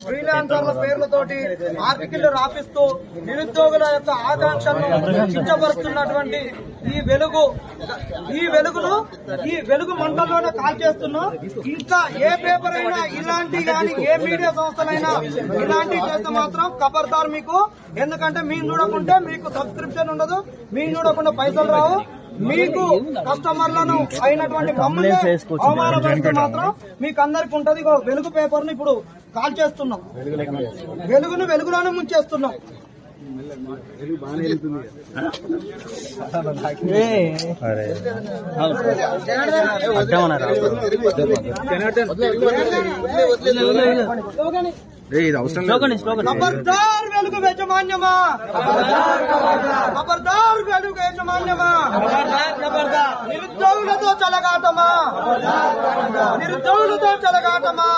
ఫ్రీలాన్సర్ల పేర్లతోటి article రాపిస్తూ నిరుద్యోగుల యొక్క ఆకాంక్షలను కించపరుస్తున్నటువంటి ఈ వెలుగు ఈ వెలుగును ఈ వెలుగు మంటల్లోనే కాల్చేస్తున్నాం ఇంకా ఏ పేపర్ అయినా ఇలాంటి కానీ ఏ మీడియా సంస్థలైనా ఇలాంటివి చేస్తే మాత్రం ఖబర్దార్ మీకు. ఎందుకంటే మీరు చూడకుంటే మీకు సబ్స్క్రిప్షన్ ఉండదు మీరు చూడకుండా పైసలు రావు. మీకు కస్టమర్లను అయినటువంటి మమ్మల్ని అవమానపడితే మాత్రం మీకు అందరికి ఉంటది వెలుగు పేపర్ను ఇప్పుడు కాల్ చేస్తున్నాం. వెలుగును వెలుగులోనే ముంచేస్తున్నాం. ఖబర్దార్ వెలుగు యజమాన్యమా? ఖబర్దార్ వెలుగు యజమాన్యమా? నిరుద్యోగులతో చలగాటమా? నిరుద్యోగులతో చలగాటమా